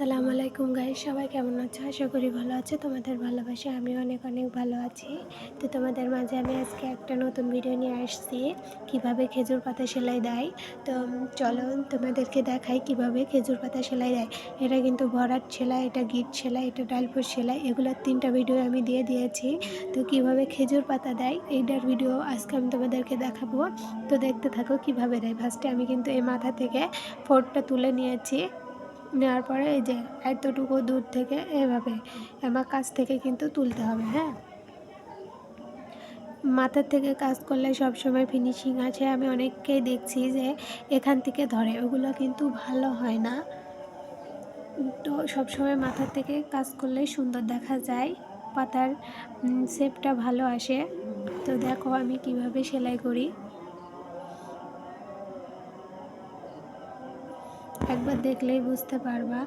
আসসালামু আলাইকুম গাই সবাই কেমন আছো? আশা করি ভালো আছো। তোমাদের ভালোবাসে আমি অনেক অনেক ভালো আছি। তো তোমাদের মাঝে আমি আজকে একটা নতুন ভিডিও নিয়ে আসছি, কীভাবে খেজুর পাতা সেলাই দেয়। তো চলো তোমাদেরকে দেখাই কীভাবে খেজুর পাতা সেলাই দেয়। এটা কিন্তু ভরাট সেলাই, এটা গিট সেলাই, এটা ডালপুর সেলাই, এগুলোর তিনটা ভিডিও আমি দিয়ে দিয়েছি। তো কীভাবে খেজুর পাতা দেয়, এইটার ভিডিও আজকে আমি তোমাদেরকে দেখাবো। তো দেখতে থাকো কীভাবে দেয়। ফার্স্টে আমি কিন্তু এই মাথা থেকে ফোরটা তুলে নিয়েছি। নেওয়ার পরে এই যে এতটুকু দূর থেকে এভাবে আমার কাছ থেকে কিন্তু তুলতে হবে হ্যাঁ? মাথার থেকে কাজ করলে সব সময় ফিনিশিং আছে। আমি অনেককেই দেখছি যে এখান থেকে ধরে, ওগুলো কিন্তু ভালো হয় না। তো সব সময় মাথার থেকে কাজ করলে সুন্দর দেখা যায়, পাতার শেপটা ভালো আসে। তো দেখো আমি কীভাবে সেলাই করি। একবার দেখলেই বুঝতে পারবা।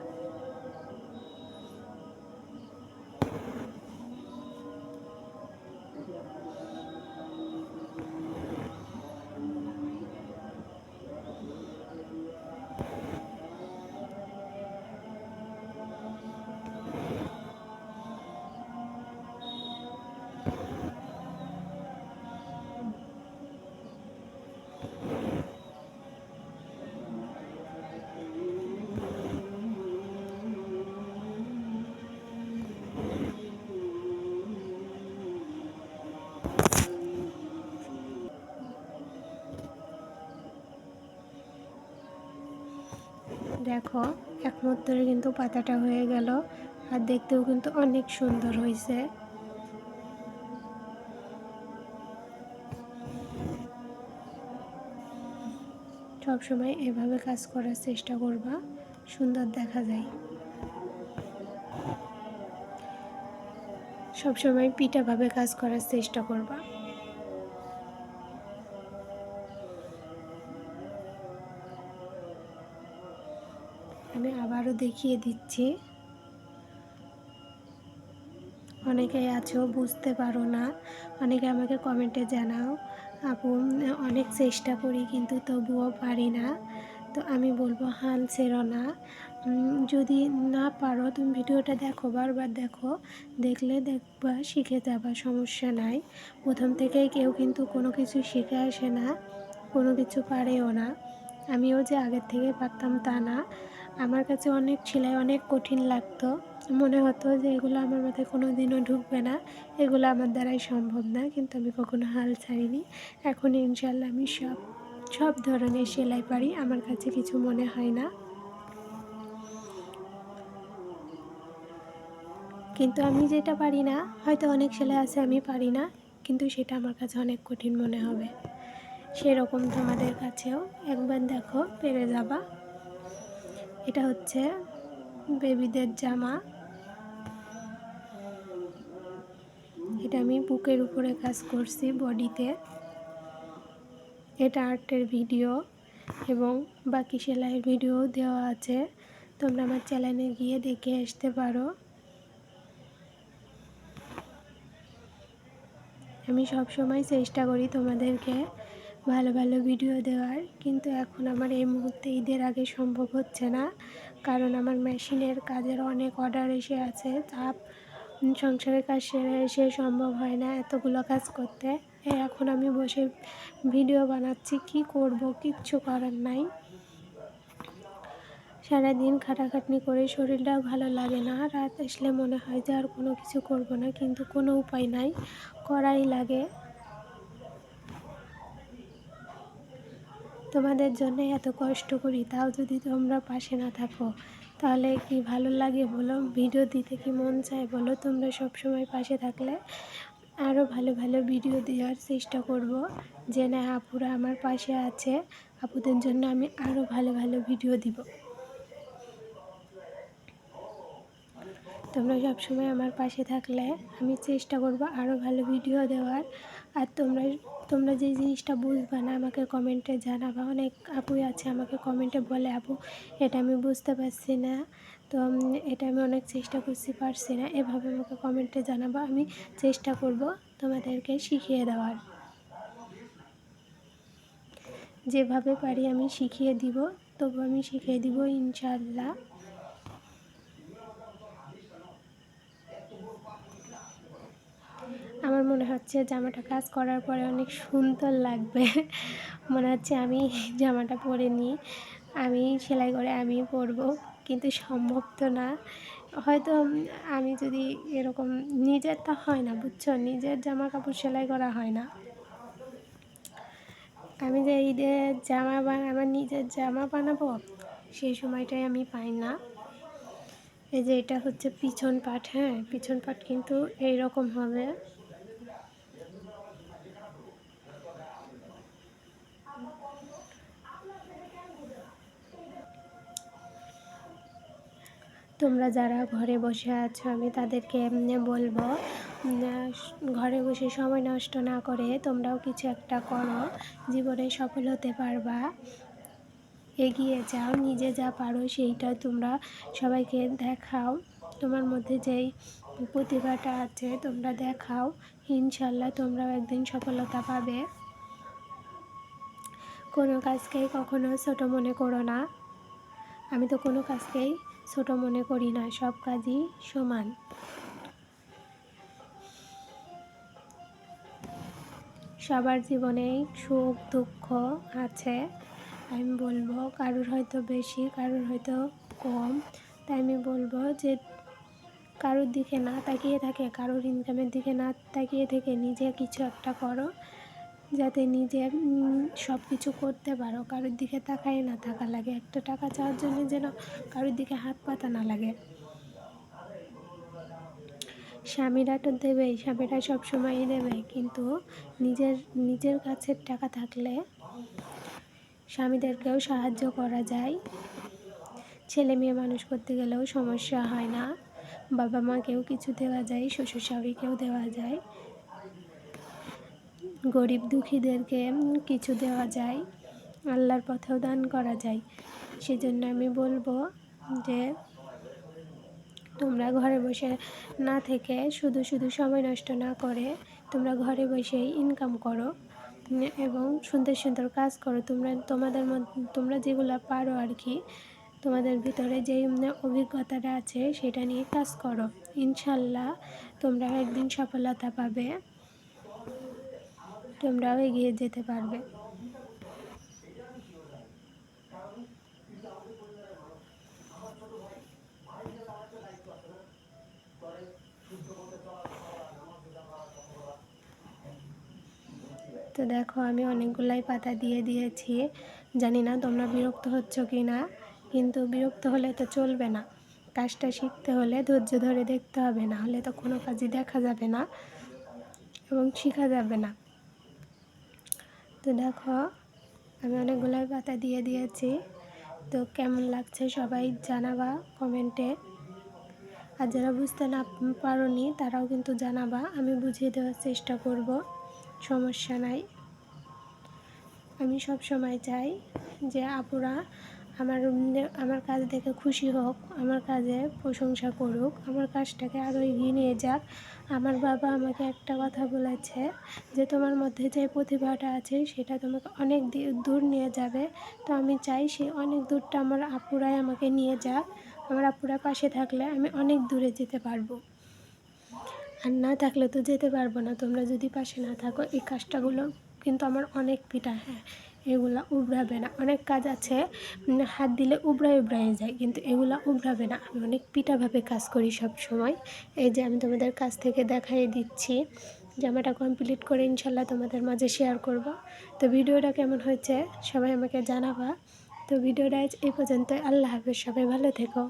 দেখো, একমাত্রে কিন্তু পাতাটা হয়ে গেল আর দেখতেও কিন্তু অনেক সুন্দর হয়েছে। সবসময় এভাবে কাজ করার চেষ্টা করবা, সুন্দর দেখা যায়। সবসময় পিঠাভাবে কাজ করার চেষ্টা করবা। দেখিয়ে দিচ্ছি। অনেকে আছো, বুঝতে পারো না। অনেকে আমাকে কমেন্টে জানাও, আপু, অনেক চেষ্টা করি কিন্তু তবুও পারি না। তো আমি বলব, হাল ছেড়ো না। যদি না পারো, তুমি ভিডিওটা দেখো, বারবার দেখো, দেখলে দেখবা শিখে যাবা, সমস্যা নাই। প্রথম থেকেই কেউ কিন্তু কোনো কিছু শিখে আসে না, কোনো কিছু পারেও না। আমিও যে আগের থেকে পারতাম তা না। আমার কাছে অনেক সেলাই অনেক কঠিন লাগতো। মনে হতো যে এগুলো আমার মাথায় কোনো দিনও ঢুকবে না। এগুলো আমার দ্বারাই সম্ভব না, কিন্তু আমি কখনো হাল ছাড়িনি। এখন ইনশাল্লাহ আমি সব সব ধরনের সেলাই পারি, আমার কাছে কিছু মনে হয় না। কিন্তু আমি যেটা পারি না, হয়তো অনেক সেলাই আছে আমি পারি না, কিন্তু সেটা আমার কাছে অনেক কঠিন মনে হবে। সেরকম তোমাদের কাছেও একবার দেখো, পেরে যাবা। এটা হচ্ছে বেবিদের জামা। এটা আমি বুকের উপরে কাজ করছি বডিতে। এটা আর্টের ভিডিও এবং বাকি সেলাইয়ের ভিডিও দেওয়া আছে। তোমরা আমার চ্যানেলে গিয়ে দেখে আসতে পারো। আমি সব সময় চেষ্টা করি তোমাদেরকে ভালো ভালো ভিডিও দেওয়ার, কিন্তু এখন আমার এই মুহূর্তে ঈদের আগে সম্ভব হচ্ছে না। কারণ আমার মেশিনের কাজের অনেক অর্ডার এসে আছে, চাপ সংসারের কাজ সেরে এসে সম্ভব হয় না এতগুলো কাজ করতে। এখন আমি বসে ভিডিও বানাচ্ছি, কি করব কিচ্ছু করার নাই। সারাদিন খাটাখাটনি করে শরীরটাও ভালো লাগে না, রাত আসলে মনে হয় যে আর কোনো কিছু করব না, কিন্তু কোনো উপায় নাই, করাই লাগে। তোমাদের জন্য এত কষ্ট করি, তাও যদি তোমরা পাশে না থাকো, তাহলে কি ভালো লাগে বলো? ভিডিও দিতে কি মন চায় বলো? তোমরা সব সময় পাশে থাকলে আরও ভালো ভালো ভিডিও দেওয়ার চেষ্টা করব। যে না আপুরা আমার পাশে আছে, আপুদের জন্য আমি আরও ভালো ভালো ভিডিও দিব। তোমরা সবসময় আমার পাশে থাকলে আমি চেষ্টা করব আরও ভালো ভিডিও দেওয়ার। আর তোমরা তোমরা যে জিনিসটা বুঝবে না, আমাকে কমেন্টে জানাবা। অনেক আপুই আছে, আমাকে কমেন্টে বলে, আপু, এটা আমি বুঝতে পারছি না। তো এটা আমি অনেক চেষ্টা করছি, পারছি না। এভাবে আমাকে কমেন্টে জানাবা, আমি চেষ্টা করব তোমাদেরকে শিখিয়ে দেওয়ার। যেভাবে পারি আমি শিখিয়ে দিব, তবু আমি শিখিয়ে দিব ইনশাল্লাহ হচ্ছে জামাটা কাজ করার পরে অনেক সুন্দর লাগবে। মনে হচ্ছে আমি জামাটা পরে নিই, আমি সেলাই করে আমি পরবো, কিন্তু সম্ভব তো না। হয়তো আমি যদি এরকম নিজের তা হয় না, বুঝছ? নিজের জামা কাপড় সেলাই করা হয় না। আমি যে ঈদের জামা বা, আমার নিজের জামা বানাবো, সেই সময়টাই আমি পাই না। এই যে এটা হচ্ছে পিছন পাট হ্যাঁ? পিছন পাট কিন্তু এই রকম হবে। তোমরা যারা ঘরে বসে আছো, আমি তাদেরকে বলব ঘরে বসে সময় নষ্ট না করে তোমরাও কিছু একটা করো, জীবনে সফল হতে পারবা। এগিয়ে যাও, নিজে যা পারো সেইটা তোমরা সবাইকে দেখাও। তোমার মধ্যে যেই প্রতিভাটা আছে, তোমরা দেখাও। ইনশাল্লাহ তোমরাও একদিন সফলতা পাবে। কোনো কাজকেই কখনো ছোটো মনে করো না। আমি তো কোনো কাজকেই ছোট মনে করি না, সব কাজই সমান। সবার জীবনেই সুখ, দুঃখ আছে, আমি বলব কারোর হয়তো বেশি, কারোর হয়তো কম। তাই আমি বলব যে কারোর দিকে না তাকিয়ে থাকে, কারোর ইনকামের দিকে না তাকিয়ে থেকে নিজে কিছু একটা করো। যাতে নিজে সব কিছু করতে পারো। কারোর দিকে তাকাই না থাকা লাগে। একটা টাকা চাওয়ার জন্য যেন কারোর দিকে হাত পাতা না লাগে। স্বামীরা তো দেবেই স্বামীরা সবসময়ই দেবে কিন্তু নিজের নিজের কাছে টাকা থাকলে স্বামীদেরকেও সাহায্য করা যায়। ছেলে মেয়ে মানুষ করতে গেলেও সমস্যা হয় না। বাবা মাকেও কিছু দেওয়া যায় শ্বশুর শাশুড়িকেও দেওয়া যায়। গরিব দুঃখীদেরকে কিছু দেওয়া যায়, আল্লাহর পথেও দান করা যায়। সেজন্য আমি বলব যে, তোমরা ঘরে বসে না থেকে শুধু শুধু সময় নষ্ট না করে তোমরা ঘরে বসেই ইনকাম করো এবং সুন্দর সুন্দর কাজ করো। তোমরা, তোমাদের তোমরা যেগুলো পারো আর কি, তোমাদের ভিতরে যেই অভিজ্ঞতাটা আছে সেটা নিয়ে কাজ করো। ইনশাল্লাহ তোমরা একদিন সফলতা পাবে। তোমরাও এগিয়ে যেতে পারবে। তো দেখো, আমি অনেকগুলাই পাতা দিয়ে দিয়েছি। জানি না তোমরা বিরক্ত হচ্ছ কি না কিন্তু বিরক্ত হলে তো চলবে না। কাজটা শিখতে হলে ধৈর্য ধরে দেখতে হবে, না হলে তো কোনো কাজই দেখা যাবে না এবং শেখা যাবে না। তো দেখো, আমি অনেকগুলোই পাতা দিয়ে দিয়েছি। তো কেমন লাগছে সবাই জানাবা কমেন্টে। আর যারা বুঝতে না পারোনি, তারাও কিন্তু জানাবা। আমি বুঝিয়ে দেওয়ার চেষ্টা করব, সমস্যা নাই। আমি সব সময় চাই যে আপুরা আমার আমার কাজ দেখে খুশি হোক, আমার কাজে প্রশংসা করুক, আমার কাজটাকে আরও এগিয়ে নিয়ে যাক। আমার বাবা আমাকে একটা কথা বলেছে যে তোমার মধ্যে যে প্রতিভাটা আছে সেটা তোমাকে অনেক দূর নিয়ে যাবে। তো আমি চাই সে অনেক দূরটা আমার আপুরাই আমাকে নিয়ে যাক। আমার আপুরা পাশে থাকলে আমি অনেক দূরে যেতে পারব। আর না থাকলে তো যেতে পারব না। তোমরা যদি পাশে না থাকো, এই কাজটাগুলো কিন্তু আমার অনেক পিঠা। হ্যাঁ এগুলা উবড়াবে না। অনেক কাজ আছে হাত দিলে উবড়ায় উবড়ায় যায়, কিন্তু এগুলো উবড়াবে না। আমি অনেক পিঠাভাবে কাজ করি সব সময় এই যে আমি তোমাদের কাছ থেকে দেখাই দিচ্ছি, জামাটা কমপ্লিট করে ইনশাল্লাহ তোমাদের মাঝে শেয়ার করব। তো ভিডিওটা কেমন হয়েছে সবাই আমাকে জানাবা। তো ভিডিওটা এই পর্যন্ত আল্লাহ হাফেজ। সবাই ভালো থেকো।